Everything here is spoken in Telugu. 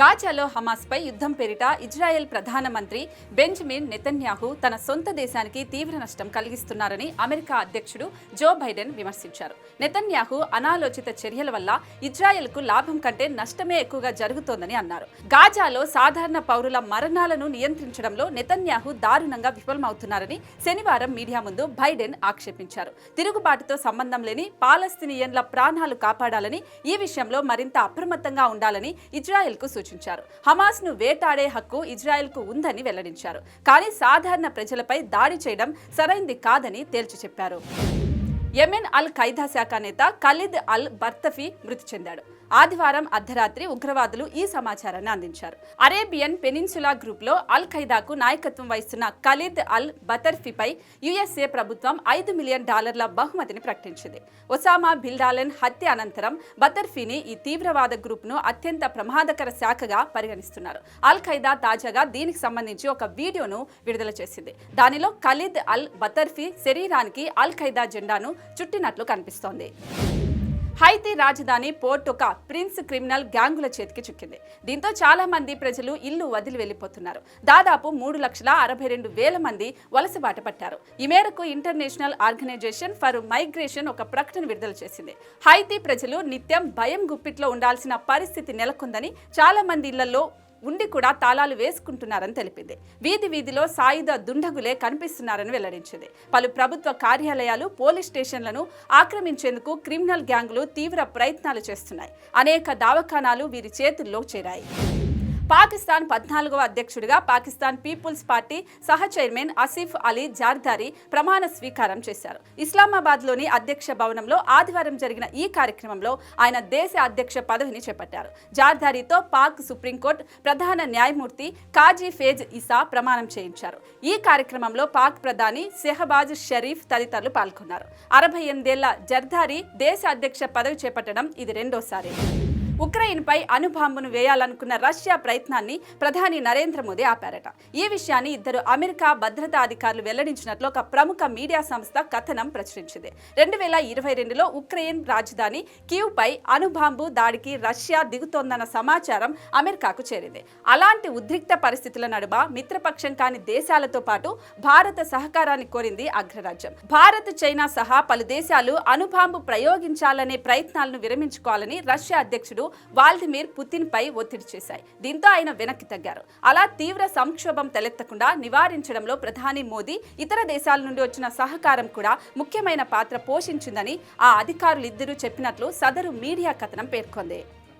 గాజాలో హమాస్పై యుద్ధం పేరిట ఇజ్రాయెల్ ప్రధానమంత్రి బెంజమిన్ నెతన్యాహు తన సొంత దేశానికి తీవ్ర నష్టం కలిగిస్తున్నారని అమెరికా అధ్యక్షుడు జో బైడెన్ విమర్శించారు. నెతన్యాహు అనాలోచిత చర్యల వల్ల ఇజ్రాయెల్కు లాభం కంటే నష్టమే ఎక్కువగా జరుగుతోందని అన్నారు. గాజాలో సాధారణ పౌరుల మరణాలను నియంత్రించడంలో నెతన్యాహు దారుణంగా విఫలమవుతున్నారని శనివారం మీడియా ముందు బైడెన్ ఆక్షేపించారు. తిరుగుబాటుతో సంబంధం లేని పాలస్తీనియన్ల ప్రాణాలు కాపాడాలని ఈ విషయంలో మరింత అప్రమత్తంగా ఉండాలని ఇజ్రాయెల్కు సూచించారు హమాస్ను వేటాడే హక్కు ఇజ్రాయెల్కు ఉందని వెల్లడించారు. కానీ సాధారణ ప్రజలపై దాడి చేయడం సరైంది కాదని తేల్చి చెప్పారు. యెమెన్ అల్ ఖైదా శాఖ నేత ఖలీద్ అల్ బర్తఫీ మృతి చెందాడు. ఆదివారం అర్ధరాత్రి ఉగ్రవాదులు ఈ సమాచారాన్ని అందించారు. అరేబియన్ పెనిన్సులా గ్రూప్లో అల్ ఖైదాకు నాయకత్వం వహిస్తున్న ఖలీద్ అల్ బతర్ఫీపై యుఎస్ఏ ప్రభుత్వం ఐదు మిలియన్ డాలర్ల బహుమతిని ప్రకటించింది. ఒసామా బిల్డాలెన్ హత్య అనంతరం బతర్ఫీని ఈ తీవ్రవాద గ్రూప్ను అత్యంత ప్రమాదకర శాఖగా పరిగణిస్తున్నారు. అల్ ఖైదా తాజాగా దీనికి సంబంధించి ఒక వీడియోను విడుదల చేసింది. దానిలో ఖలీద్ అల్ బతర్ఫీ శరీరానికి అల్ ఖైదా జెండాను చుట్టినట్లు కనిపిస్తోంది. హైతీ రాజధాని పోర్ట్ ఒక ప్రిన్స్ క్రిమినల్ గ్యాంగుల చేతికి చిక్కింది. దీంతో చాలా మంది ప్రజలు ఇల్లు వదిలి వెళ్ళిపోతున్నారు దాదాపు మూడు లక్షల అరవై రెండు వేల మంది వలసబాట పట్టారు. ఈ మేరకు ఇంటర్నేషనల్ ఆర్గనైజేషన్ ఫర్ మైగ్రేషన్ ఒక ప్రకటన విడుదల చేసింది. హైతీ ప్రజలు నిత్యం భయం గుప్పిట్లో ఉండాల్సిన పరిస్థితి నెలకొందని చాలా మంది ఇళ్ళలో ఉండి కూడా తాళాలు వేసుకుంటున్నారని తెలిపింది. వీధి వీధిలో సాయుధ దుండగులే కనిపిస్తున్నారని వెల్లడించింది. పలు ప్రభుత్వ కార్యాలయాలు పోలీస్ స్టేషన్లను ఆక్రమించేందుకు క్రిమినల్ గ్యాంగులు తీవ్ర ప్రయత్నాలు చేస్తున్నాయి. అనేక దావఖానాలు వీరి చేతుల్లో చేరాయి. పాకిస్తాన్ పద్నాలుగవ అధ్యక్షుడిగా పాకిస్తాన్ పీపుల్స్ పార్టీ సహ చైర్మన్ ఆసిఫ్ అలీ జార్దారి ప్రమాణ స్వీకారం చేశారు. ఇస్లామాబాద్లోని అధ్యక్ష భవనంలో ఆదివారం జరిగిన ఈ కార్యక్రమంలో ఆయన దేశ అధ్యక్ష పదవిని చేపట్టారు. జార్దారితో పాక్ సుప్రీంకోర్టు ప్రధాన న్యాయమూర్తి కాజీ ఫేజ్ ఇసా ప్రమాణం చేయించారు. ఈ కార్యక్రమంలో పాక్ ప్రధాని షెహబాజ్ షరీఫ్ తదితరులు పాల్గొన్నారు. అరవై ఎనిమిదేళ్ళ జర్దారి దేశ అధ్యక్ష పదవి చేపట్టడం ఇది రెండోసారి. ఉక్రెయిన్పై అణుబాంబును వేయాలనుకున్న రష్యా ప్రయత్నాన్ని ప్రధాని నరేంద్ర మోదీ ఆపారట. ఈ విషయాన్ని ఇద్దరు అమెరికా భద్రతా అధికారులు వెల్లడించినట్లు ఒక ప్రముఖ మీడియా సంస్థ కథనం ప్రచురించింది. రెండు వేల ఇరవై రెండులో ఉక్రెయిన్ రాజధాని కీవ్పై అణుబాంబు దాడికి రష్యా దిగుతోందన్న సమాచారం అమెరికాకు చేరింది. అలాంటి ఉద్రిక్త పరిస్థితుల నడుమ మిత్రపక్షం కాని దేశాలతో పాటు భారత సహకారాన్ని కోరింది అగ్రరాజ్యం. భారత్ చైనా సహా పలు దేశాలు అణుబాంబు ప్రయోగించాలనే ప్రయత్నాలను విరమించుకోవాలని రష్యా అధ్యక్షుడు వాల్దిమిర్ పుతిన్ పై ఒత్తిడి చేశాయి. దీంతో ఆయన వెనక్కి తగ్గారు. అలా తీవ్ర సంక్షోభం తలెత్తకుండా నివారించడంలో ప్రధాని మోదీ ఇతర దేశాల నుండి వచ్చిన సహకారం కూడా ముఖ్యమైన పాత్ర పోషించిందని ఆ అధికారులిద్దరూ చెప్పినట్లు సదరు మీడియా కథనం పేర్కొంది.